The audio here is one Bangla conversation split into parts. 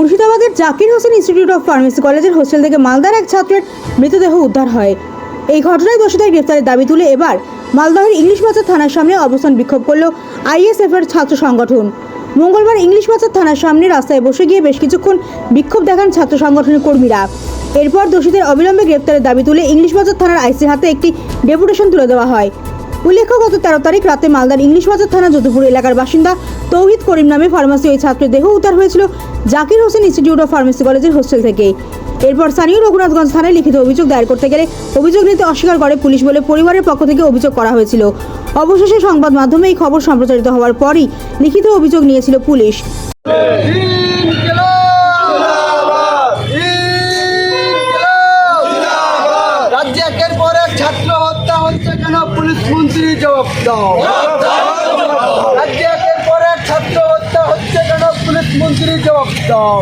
মুর্শিদাবাদের Zakir Hossain institute of pharmacy কলেজের হোস্টেল থেকে মালদার এক ছাত্রের মৃতদেহ উদ্ধার হয়। এই ঘটনায় দোষীদের গ্রেফতারের দাবি তুলে এবার মালদহের ইংলিশ বাজার থানার সামনে অবস্থান বিক্ষোভ করল আইএসএফ এর ছাত্র সংগঠন। মঙ্গলবার ইংলিশ বাজার থানার সামনে রাস্তায় বসে গিয়ে বেশ কিছুক্ষণ বিক্ষোভ দেখান ছাত্র সংগঠনের কর্মীরা। এরপর দোষীদের অবিলম্বে গ্রেপ্তারের দাবি তুলে ইংলিশ বাজার থানার আইসির হাতে একটি ডেপুটেশন তুলে দেওয়া হয়। উল্লেখ্য, গত তেরো তারিখ রাতে মালদার ইংলিশ বাজার থানা যদুপুর এলাকার বাসিন্দা তৌহিদ করিম নামে ফার্মাসি ওই ছাত্রের দেহ উদ্ধার হয়েছিল Zakir Hossain institute of pharmacy কলেজের হোস্টেল থেকে এরপর স্থানীয় রঘুনাথগঞ্জ থানায় লিখিত অভিযোগ দায়ের করতে গেলে অভিযোগ নিতে অস্বীকার করে পুলিশ বলে পরিবারের পক্ষ থেকে অভিযোগ করা হয়েছিল। অবশেষে সংবাদ মাধ্যমে এই খবর সম্প্রচারিত হওয়ার পরই লিখিত অভিযোগ নিয়েছিল পুলিশ। হচ্ছে কেন পুলিশ মন্ত্রী জবাব দাও? রাজ্যে একের পর এক ছাত্র হত্যা হচ্ছে কেন পুলিশ মন্ত্রী জবাব দাও?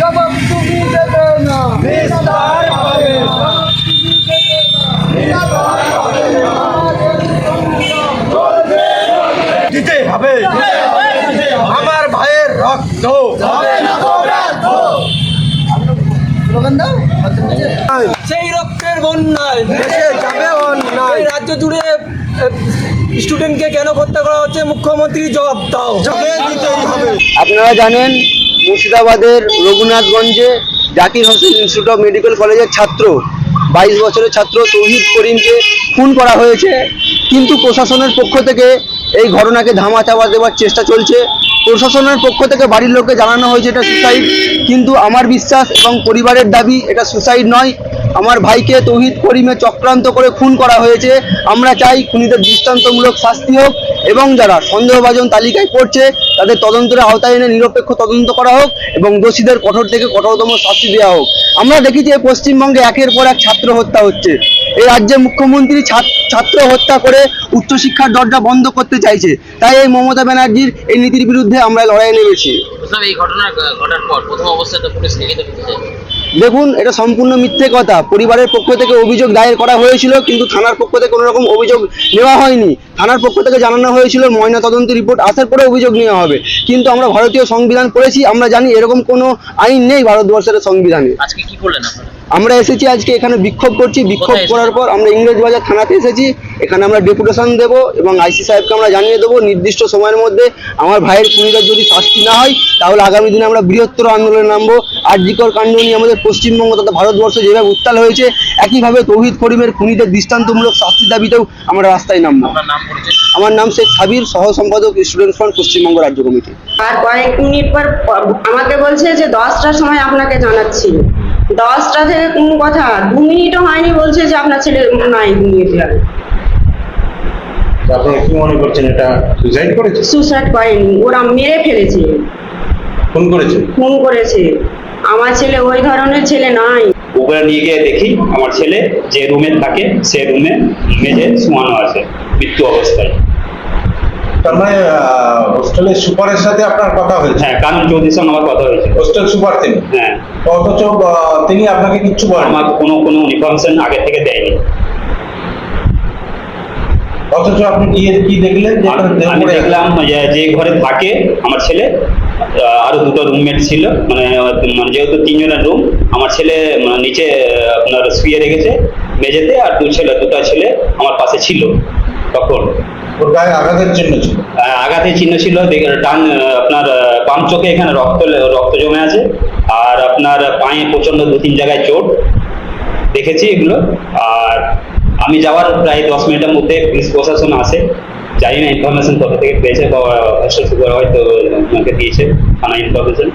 জবাব তুমি দেবে না। দিতে হবে। আমার ভাইয়ের রক্ত। সেই রক্তের বন্যায় দেশে যাবে অন্যায়। রাজ্য জুড়ে স্টুডেন্টকে কেন হত্যা করা হচ্ছে? মুখ্যমন্ত্রী জবাব দাও। যাবে দিতেই হবে? আপনারা জানেন মুর্শিদাবাদের রঘুনাথগঞ্জে Zakir Hossain institute of medical কলেজের ছাত্র বাইশ বছরের ছাত্র তৌহিদ করিমকে খুন করা হয়েছে। কিন্তু প্রশাসনের পক্ষ থেকে এই ঘটনাকে ধামা চাপা দেওয়ার চেষ্টা চলছে। প্রশাসনের পক্ষ থেকে বাড়ির লোককে জানানো হয়েছে এটা সুসাইড। কিন্তু আমার বিশ্বাস এবং পরিবারের দাবি এটা সুসাইড নয়। আমার ভাইকে তৌহিদ করিমে চক্রান্ত করে খুন করা হয়েছে। আমরা চাই খুনিদের দৃষ্টান্তমূলক শাস্তি হোক এবং যারা সন্দেহভাজন তালিকায় পড়ছে, তাদের তদন্তের আওতায় এনে নিরপেক্ষ তদন্ত করা হোক এবং দোষীদের কঠোর থেকে কঠোরতম শাস্তি দেওয়া হোক। আমরা দেখি যে পশ্চিমবঙ্গে একের পর এক ছাত্র হত্যা হচ্ছে। এই রাজ্যে মুখ্যমন্ত্রী ছাত্র হত্যা করে উচ্চশিক্ষার দরজা বন্ধ করতে চাইছে। তাই এই মমতা ব্যানার্জির এই নীতির বিরুদ্ধে আমরা লড়াই নেমেছি। এই ঘটনা ঘটার পর প্রথম অবস্থায় তো পুলিশ দেখুন, এটা সম্পূর্ণ মিথ্যে কথা। পরিবারের পক্ষ থেকে অভিযোগ দায়ের করা হয়েছিল, কিন্তু থানার পক্ষ থেকে কোনো রকম অভিযোগ নেওয়া হয়নি। থানার পক্ষ থেকে জানানো হয়েছিল, ময়না তদন্ত রিপোর্ট আসার পরে অভিযোগ নেওয়া হবে। কিন্তু আমরা ভারতীয় সংবিধান পড়েছি, আমরা জানি এরকম কোনো আইন নেই ভারতবর্ষের সংবিধানে। আজকে কি করলেন আপনারা? আমরা এসেছি আজকে এখানে বিক্ষোভ করছি বিক্ষোভ করার পর আমরা ইংরেজবাজার থানাতে এসেছি। এখানে আমরা ডেপুটেশন দেবো এবং আইসি সাহেবকে আমরা জানিয়ে দেবো নির্দিষ্ট সময়ের মধ্যে আমার ভাইয়ের খুনিদের যদি শাস্তি না হয় তাহলে আগামী দিনে আমরা বৃহত্তর আন্দোলনে নামবো। আরজিকর কাণ্ড নিয়ে আমাদের পশ্চিমবঙ্গ তথা ভারতবর্ষ যেভাবে উত্তাল হয়েছে একইভাবে তৌহিদ করিমের খুনিদের দৃষ্টান্তমূলক শাস্তি দাবিতেও আমরা রাস্তায় নামবো। আমার নাম শেখ সাবির সহ সম্পাদক স্টুডেন্ট ফ্রন্ট পশ্চিমবঙ্গ রাজ্য কমিটি। আর কয়েক মিনিট পর আমাকে বলছে যে দশটার সময় আপনাকে জানাচ্ছি। দশটা থেকে কোন কথা দু মিনিটও হয়নি বলছে যে আপনার ছেলে নাই নিয়ে যাবে আপনারা কি মনে করছেন এটা সুইসাইড করেছে? সুসাইড করেনি ওরা মেরে ফেলেছে। ফোন করেছে? খুন করেছে। আমার ছেলে ওই ধরনের ছেলে নাই উপরে নিয়ে গিয়ে দেখি আমার ছেলে যে রুমে থাকে সে রুমে মেঝে শোয়ানো আছে মৃত্যু অবস্থায়। তার মানে হোস্টেলের সুপারের সাথে আপনার কথা হয়েছে। হ্যাঁ কারণ চৌধুরীর সঙ্গে আমার কথা হয়েছে। হোস্টেল সুপার তিনি? হ্যাঁ। অথচ তিনি আপনাকে কিচ্ছু বলেন আমার কোনো কোনো ইনফরমেশন আগে থেকে দেয়নি। অথচ আপনি গিয়ে কি দেখলেন আমি-? দেখলাম যে ঘরে থাকে আমার ছেলে আরও দুটো রুমমেট ছিল মানে মানে যেহেতু তিনজনের রুম আমার ছেলে মানে নিচে আপনার শুয়ে রেখেছে মেঝেতে আর দু ছেলে দুটো ছেলে আমার পাশে ছিল তখন। আঘাতের চিহ্ন ছিল। আঘাতের চিহ্ন ছিল ডান আপনার বাম চোখে এখানে রক্ত রক্ত জমে আছে, আর আপনার পায়ে প্রচণ্ড দু তিন জায়গায় চোট, দেখেছি এগুলো। আর আমি যাওয়ার প্রায় দশ মিনিটের মধ্যে পুলিশ প্রশাসন আসে, জানি না ইনফরমেশন কোথা থেকে পেয়েছে, বা হয়তো আমাকে দিয়েছে, থানা ইনফরমেশন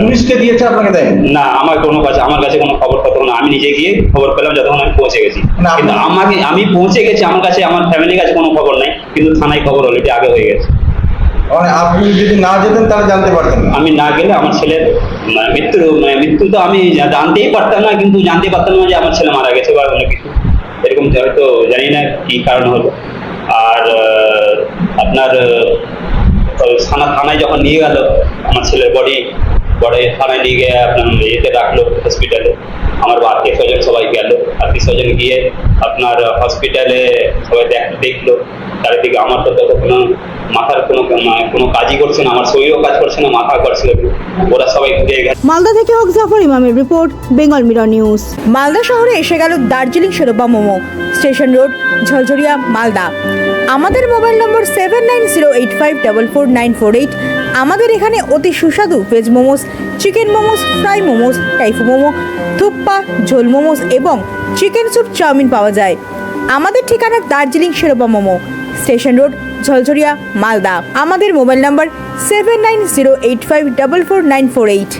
পুলিশকে দিয়েছে আপনাকে দেয়? না আমার কোনো কাছে আমার কাছে কোনো খবর খবর না। আমি নিজে গিয়ে খবর পেলাম যখন আমি পৌঁছে গেছি। কিন্তু আমাকে আমি পৌঁছে গেছি আমার কাছে আমার ফ্যামিলির কাছে কোনো খবর নাই কিন্তু থানায় খবর অলরেডি আগে হয়ে গেছে। মানে আপনি যদি না যেতেন তাহলে জানতে পারতেন আমি না গেলে আমার ছেলের মানে মৃত্যু মানে মৃত্যু তো আমি জানতেই পারতাম না কিন্তু জানতে পারতাম না যে আমার ছেলে মারা গেছে বা অন্য কিছু। এরকম হয়তো জানি না কি কারণ হলো। আর আপনার থানা থানায় যখন নিয়ে গেল আমার ছেলের বডি পরে থানায় নিয়ে গিয়ে আপনার ইয়েতে রাখল হসপিটালে আমার আত্মীয় স্বজন সবাই গেল। আত্মীয় স্বজন গিয়ে আপনার হসপিটালে সবাই দেখ- দেখল। চারিদিকে আমার তো তত কোনো মাথার কোনো মানে কোনো কাজই করছে না আমার শরীরও কাজ করছে না মাথা করছে। ওরা সবাই ঘুরে গেছে। মালদা থেকে হক জাফর ইমামের report Bengal mirror news. Malda শহরে এসে গেল Darjeeling Sherpa momo. Station road Jhaljharia Malda. আমাদের mobile number seven nine zero eight five double four nine four eight আমাদের এখানে অতি সুস্বাদু veg momos chicken momos fry momos Taifu momo thukpa ঝোল মোমোস এবং চিকেন স্যুপ চাউমিন পাওয়া যায়। আমাদের ঠিকানা দার্জিলিং শেরোপা মোমো, স্টেশন রোড, ঝলঝরিয়া, মালদা। আমাদের mobile number seven nine zero eight five double four nine four eight